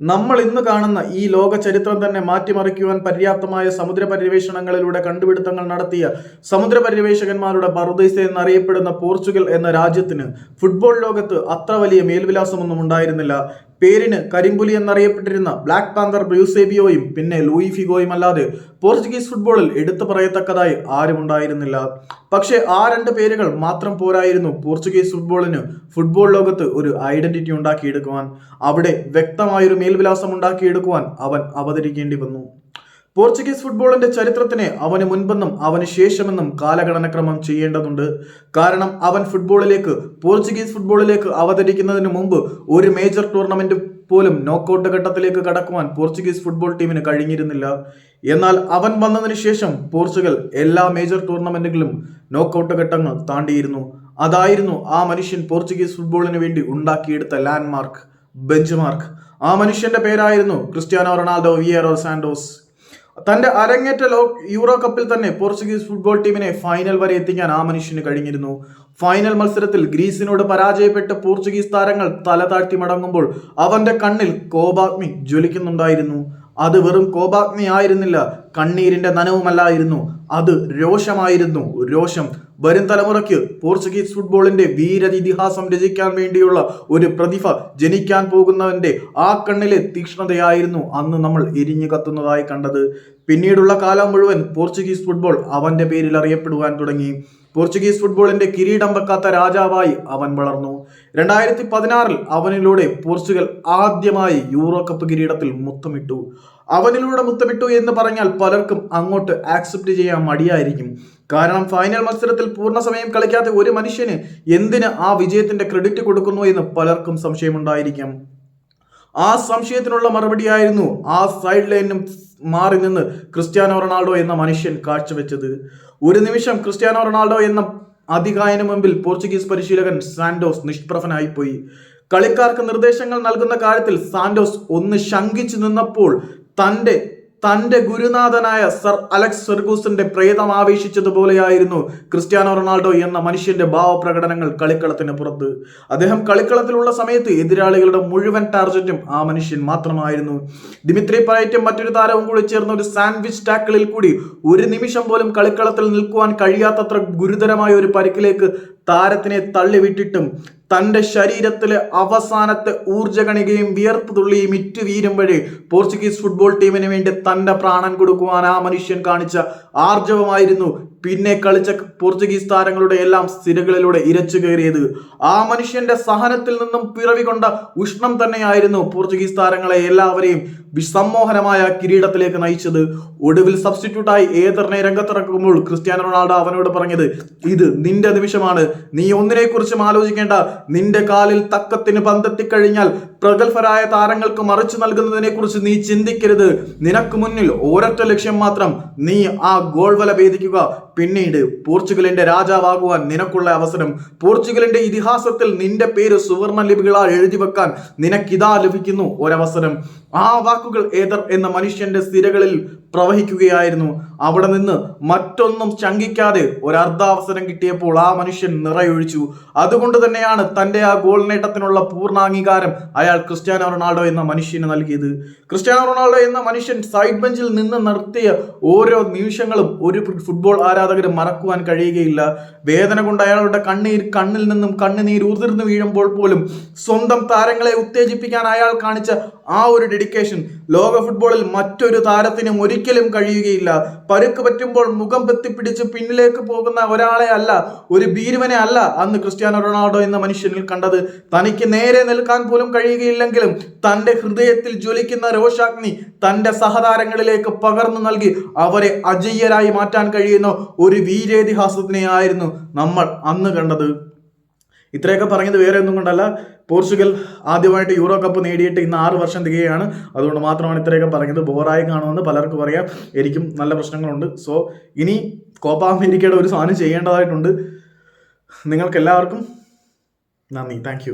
നമ്മൾ ഇന്ന് കാണുന്ന ഈ ലോക ചരിത്രം തന്നെ മാറ്റിമറിക്കുവാൻ പര്യാപ്തമായ സമുദ്ര പര്യവേഷണങ്ങളിലൂടെ കണ്ടുപിടുത്തങ്ങൾ നടത്തിയ സമുദ്ര പര്യവേഷകന്മാരുടെ ബറുദൈസ എന്നറിയപ്പെടുന്ന പോർച്ചുഗൽ എന്ന രാജ്യത്തിന് ഫുട്ബോൾ ലോകത്ത് അത്ര വലിയ മേൽവിലാസമൊന്നും ഉണ്ടായിരുന്നില്ല. പേരിന് കരിമ്പുലി എന്നറിയപ്പെട്ടിരുന്ന ബ്ലാക്ക് പാന്തർ ബ്യൂസേബിയോയും പിന്നെ ലൂയി ഫിഗോയും അല്ലാതെ പോർച്ചുഗീസ് ഫുട്ബോളിൽ എടുത്തു പറയത്തക്കതായി ആരുമുണ്ടായിരുന്നില്ല. പക്ഷേ ആ രണ്ട് പേരുകൾ മാത്രം പോരായിരുന്നു പോർച്ചുഗീസ് ഫുട്ബോളിന് ഫുട്ബോൾ ലോകത്ത് ഒരു ഐഡന്റിറ്റി ഉണ്ടാക്കിയെടുക്കുവാൻ. അവിടെ വ്യക്തമായൊരു മേൽവിലാസം ഉണ്ടാക്കിയെടുക്കുവാൻ അവൻ അവതരിക്കേണ്ടി വന്നു. പോർച്ചുഗീസ് ഫുട്ബോളിന്റെ ചരിത്രത്തിന് അവന് മുൻപെന്നും അവന് ശേഷമെന്നും കാലഗണനക്രമം ചെയ്യേണ്ടതുണ്ട്. കാരണം അവൻ ഫുട്ബോളിലേക്ക് പോർച്ചുഗീസ് ഫുട്ബോളിലേക്ക് അവതരിക്കുന്നതിന് മുമ്പ് ഒരു മേജർ ടൂർണമെന്റ് പോലും നോക്കൌട്ട് ഘട്ടത്തിലേക്ക് കടക്കുവാൻ പോർച്ചുഗീസ് ഫുട്ബോൾ ടീമിന് കഴിഞ്ഞിരുന്നില്ല. എന്നാൽ അവൻ വന്നതിന് ശേഷം പോർച്ചുഗൽ എല്ലാ മേജർ ടൂർണമെന്റുകളും നോക്കൌട്ട് ഘട്ടങ്ങൾ താണ്ടിയിരുന്നു. അതായിരുന്നു ആ മനുഷ്യൻ പോർച്ചുഗീസ് ഫുട്ബോളിന് വേണ്ടി ഉണ്ടാക്കിയെടുത്ത ലാൻഡ്മാർക്ക് ബെഞ്ച് മാർക്ക് ആ മനുഷ്യന്റെ പേരായിരുന്നു ക്രിസ്ത്യാനോ റൊണാൾഡോ വിയറോ സാന്റോസ് തന്റെ അരങ്ങേറ്റ ലോ യൂറോ കപ്പിൽ തന്നെ പോർച്ചുഗീസ് ഫുട്ബോൾ ടീമിനെ ഫൈനൽ വരെ എത്തിക്കാൻ ആ മനുഷ്യന് കഴിഞ്ഞിരുന്നു. ഫൈനൽ മത്സരത്തിൽ ഗ്രീസിനോട് പരാജയപ്പെട്ട് പോർച്ചുഗീസ് താരങ്ങൾ തല താഴ്ത്തി മടങ്ങുമ്പോൾ അവന്റെ കണ്ണിൽ കോപാഗ്നി ജ്വലിക്കുന്നുണ്ടായിരുന്നു. അത് വെറും കോപാഗ്നി ആയിരുന്നില്ല കണ്ണീരിന്റെ നനവുമല്ലായിരുന്നു. അത് രോഷമായിരുന്നു. രോഷം വരും തലമുറയ്ക്ക് പോർച്ചുഗീസ് ഫുട്ബോളിന്റെ വീര ഇതിഹാസം രചിക്കാൻ വേണ്ടിയുള്ള ഒരു പ്രതിഭ ജനിക്കാൻ പോകുന്നവന്റെ ആ കണ്ണിലെ തീക്ഷ്ണതയായിരുന്നു അന്ന് നമ്മൾ എരിഞ്ഞു കത്തുന്നതായി കണ്ടത്. പിന്നീടുള്ള കാലം മുഴുവൻ പോർച്ചുഗീസ് ഫുട്ബോൾ അവന്റെ പേരിൽ അറിയപ്പെടുവാൻ തുടങ്ങി. പോർച്ചുഗീസ് ഫുട്ബോളിന്റെ കിരീടം വെക്കാത്ത രാജാവായി അവൻ വളർന്നു. രണ്ടായിരത്തി പതിനാറിൽ അവനിലൂടെ പോർച്ചുഗൽ ആദ്യമായി യൂറോ കപ്പ് കിരീടത്തിൽ മുത്തമിട്ടു. അവനിലൂടെ മുത്തമിട്ടു എന്ന് പറഞ്ഞാൽ പലർക്കും അങ്ങോട്ട് ആക്സെപ്റ്റ് ചെയ്യാൻ മടിയായിരിക്കും. കാരണം ഫൈനൽ മത്സരത്തിൽ പൂർണ സമയം കളിക്കാത്ത ഒരു മനുഷ്യന് എന്തിന് ആ വിജയത്തിന്റെ ക്രെഡിറ്റ് കൊടുക്കുന്നു എന്ന് പലർക്കും സംശയമുണ്ടായിരിക്കാം. ആ സംശയത്തിനുള്ള മറുപടിയായിരുന്നു ആ സൈഡ് ലൈനും മാറി നിന്ന് ക്രിസ്ത്യാനോ റൊണാൾഡോ എന്ന മനുഷ്യൻ കാഴ്ചവെച്ചത്. ഒരു നിമിഷം ക്രിസ്ത്യാനോ റൊണാൾഡോ എന്ന അതികായന മുമ്പിൽ പോർച്ചുഗീസ് പരിശീലകൻ സാന്റോസ് നിഷ്പ്രഭനായിപ്പോയി. കളിക്കാർക്ക് നിർദ്ദേശങ്ങൾ നൽകുന്ന കാര്യത്തിൽ സാന്റോസ് ഒന്ന് ശങ്കിച്ചു നിന്നപ്പോൾ തന്റെ തന്റെ ഗുരുനാഥനായ സർ അലക്സ് സെർഗൂസിന്റെ പ്രേതം ആവേശിച്ചതുപോലെയായിരുന്നു ക്രിസ്ത്യാനോ റൊണാൾഡോ എന്ന മനുഷ്യന്റെ ഭാവപ്രകടനങ്ങൾ കളിക്കളത്തിന് പുറത്ത്. അദ്ദേഹം കളിക്കളത്തിലുള്ള സമയത്ത് എതിരാളികളുടെ മുഴുവൻ ടാർജറ്റും ആ മനുഷ്യൻ മാത്രമായിരുന്നു. ദിമിത്രി പയറ്റും മറ്റൊരു താരവും കൂടി ചേർന്ന ഒരു സാൻഡ്വിച്ച് ടാക്കിളിൽ കൂടി ഒരു നിമിഷം പോലും കളിക്കളത്തിൽ നിൽക്കുവാൻ കഴിയാത്തത്ര ഗുരുതരമായ ഒരു പരിക്കിലേക്ക് താരത്തിനെ തള്ളിവിട്ടിട്ടും തന്റെ ശരീരത്തിലെ അവസാനത്തെ ഊർജകണികയും വിയർപ്പ് തുള്ളിയും ഇറ്റു വീരുമ്പോഴേ പോർച്ചുഗീസ് ഫുട്ബോൾ ടീമിന് വേണ്ടി തന്റെ പ്രാണൻ കൊടുക്കുവാൻ ആ മനുഷ്യൻ കാണിച്ച ആർജവമായിരുന്നു പിന്നെ കളിച്ച പോർച്ചുഗീസ് താരങ്ങളുടെ എല്ലാം സ്ഥിരകളിലൂടെ ഇരച്ചു കയറിയത്. ആ മനുഷ്യന്റെ സഹനത്തിൽ നിന്നും പിറവികൊണ്ട ഉഷ്ണം തന്നെയായിരുന്നു പോർച്ചുഗീസ് താരങ്ങളെ എല്ലാവരെയും വിസമ്മോഹനമായ കിരീടത്തിലേക്ക് നയിച്ചത്. ഒടുവിൽ സബ്സ്റ്റിറ്റ്യൂട്ടായി ഏതറിനെ രംഗത്തിറക്കുമ്പോൾ ക്രിസ്ത്യാനോ റൊണാൾഡോ അവനോട് പറഞ്ഞത് ഇത് നിന്റെ നിമിഷമാണ്. നീ ഒന്നിനെക്കുറിച്ചും ആലോചിക്കേണ്ട. നിന്റെ കാലിൽ തക്കത്തിന് പന്തെത്തിക്കഴിഞ്ഞാൽ പ്രഗത്ഭരായ താരങ്ങൾക്ക് മറിച്ചു നൽകുന്നതിനെ കുറിച്ച് നീ ചിന്തിക്കരുത്. നിനക്ക് മുന്നിൽ ഒരൊറ്റ ലക്ഷ്യം മാത്രം നീ ആ ഗോൾ വല ഭേദിക്കുക. പിന്നീട് പോർച്ചുഗലിന്റെ രാജാവാകുവാൻ നിനക്കുള്ള അവസരം. പോർച്ചുഗലിന്റെ ഇതിഹാസത്തിൽ നിന്റെ പേര് സുവർണ ലിപികളാൽ എഴുതി വെക്കാൻ നിനക്കിതാ ലഭിക്കുന്നു ഒരവസരം. ആ വാക്കുകൾ ഏതർ എന്ന മനുഷ്യന്റെ സ്ഥിരകളിൽ പ്രവഹിക്കുകയായിരുന്നു. അവിടെ നിന്ന് മറ്റൊന്നും ശങ്കിക്കാതെ ഒരർദ്ധാവസരം കിട്ടിയപ്പോൾ ആ മനുഷ്യൻ നിറയൊഴിച്ചു. അതുകൊണ്ട് തന്നെയാണ് തന്റെ ആ ഗോൾ നേട്ടത്തിനുള്ള പൂർണ അംഗീകാരം അയാൾ ക്രിസ്ത്യാനോ റൊണാൾഡോ എന്ന മനുഷ്യന് നൽകിയത്. ക്രിസ്ത്യാനോ റൊണാൾഡോ എന്ന മനുഷ്യൻ സൈഡ് ബെഞ്ചിൽ നിന്ന് നടത്തിയ ഓരോ നിമിഷങ്ങളും ഒരു ഫുട്ബോൾ ആരാധകരും മറക്കുവാൻ കഴിയുകയില്ല. വേദന കൊണ്ട് അയാളുടെ കണ്ണീർ കണ്ണിൽ നിന്നും കണ്ണുനീർ ഉതിർന്നു വീഴുമ്പോൾ പോലും സ്വന്തം താരങ്ങളെ ഉത്തേജിപ്പിക്കാൻ അയാൾ കാണിച്ച ആ ഒരു ഡെഡിക്കേഷൻ ലോക ഫുട്ബോളിൽ മറ്റൊരു താരത്തിനും ഒരിക്കലും കഴിയുകയില്ല. പരുക്ക് പറ്റുമ്പോൾ മുഖം പെത്തിപ്പിടിച്ച് പിന്നിലേക്ക് പോകുന്ന ഒരാളെ അല്ല ഒരു ഭീരുവനെ അല്ല അന്ന് ക്രിസ്ത്യാനോ റൊണാൾഡോ എന്ന മനുഷ്യനിൽ കണ്ടത്. തനിക്ക് നേരെ നിൽക്കാൻ പോലും കഴിയുകയില്ലെങ്കിലും തന്റെ ഹൃദയത്തിൽ ജ്വലിക്കുന്ന രോഷാഗ്നി തന്റെ സഹതാരങ്ങളിലേക്ക് പകർന്നു നൽകി അവരെ അജയ്യരായി മാറ്റാൻ കഴിയുന്ന. ഒരു വീരേതിഹാസത്തിനെയായിരുന്നു നമ്മൾ അന്ന് കണ്ടത്. ഇത്രയൊക്കെ പറഞ്ഞത് വേറെ ഒന്നും കൊണ്ടല്ല. പോർച്ചുഗൽ ആദ്യമായിട്ട് യൂറോ കപ്പ് നേടിയിട്ട് ഇന്ന് ആറ് വർഷം തികയാണ്. അതുകൊണ്ട് മാത്രമാണ് ഇത്രയൊക്കെ പറഞ്ഞത്. ബോറായി കാണുമെന്ന് പലർക്കും അറിയാം. എനിക്കും നല്ല പ്രശ്നങ്ങളുണ്ട്. സോ ഇനി കോപ്പ അമേരിക്കയുടെ ഒരു സാധനം ചെയ്യേണ്ടതായിട്ടുണ്ട്. നിങ്ങൾക്കെല്ലാവർക്കും നന്ദി. താങ്ക്